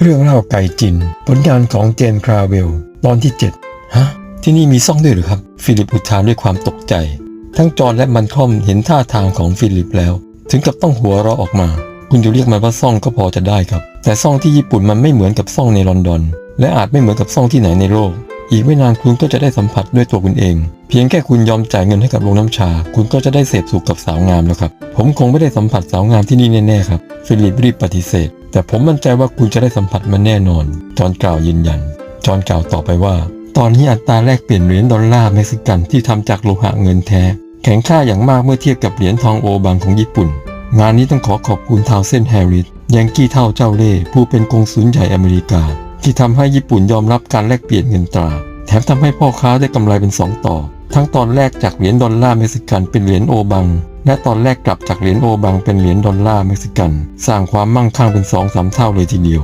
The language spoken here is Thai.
เรื่องเล่าไก่จิน ผลงานของเจนคราเวล ตอนที่ 7 ฮะ ที่นี่มีซ่องด้วยหรือครับ ฟิลิปอุทานด้วยความตกใจ ทั้งจอห์นและมันคอมเห็นท่าทางของฟิลิปแล้ว ถึงกับต้องหัวเราะออกมา คุณจะเรียกมันว่าซ่องก็พอจะได้ครับ แต่ซ่องที่ญี่ปุ่นมันไม่เหมือนกับซ่องในลอนดอน และอาจไม่เหมือนกับซ่องที่ไหนในโลก อีกไม่นานคุณก็จะได้สัมผัสด้วยตัวคุณเอง เพียงแค่คุณยอมจ่ายเงินให้กับโรงน้ำชา คุณก็จะได้เสพสุขกับสาวงามแล้วครับ ผมคงไม่ได้สัมผัสสาวงามที่นี่แน่ๆครับ ฟิลิปรีบปฏิเสธ แต่ผมมั่นใจว่าคุณจะได้สัมผัสมันแน่นอน จอห์นกล่าวยืนยัน จอห์นกล่าวต่อไปว่า ตอนนี้อัตราแลกเปลี่ยนเหรียญดอลลาร์เม็กซิกันที่ทำจากโลหะเงินแท้ แข็งค่าอย่างมากเมื่อเทียบกับเหรียญทองโอบางของญี่ปุ่น งานนี้ต้องขอขอบคุณทาวเซนแฮร์ริสยังกี้เท่าเจ้าเล่ห์ผู้เป็นกงสุลใหญ่อเมริกา ที่ทำให้ญี่ปุ่นยอมรับการแลกเปลี่ยนเงินตรา มทำให้พ่อค้าได้กำไรเป็นสองต่อ ทั้งตอนแรกจากเหรียญดอลลาร์เม็กซิกันเป็นเหรียญโอบัง และตอนแรกกลับจากเหรียญโอบังเป็นเหรียญดอลลาร์เม็กซิกัน สร้างความมั่งคั่งเป็นสองสามเท่าเลยทีเดียว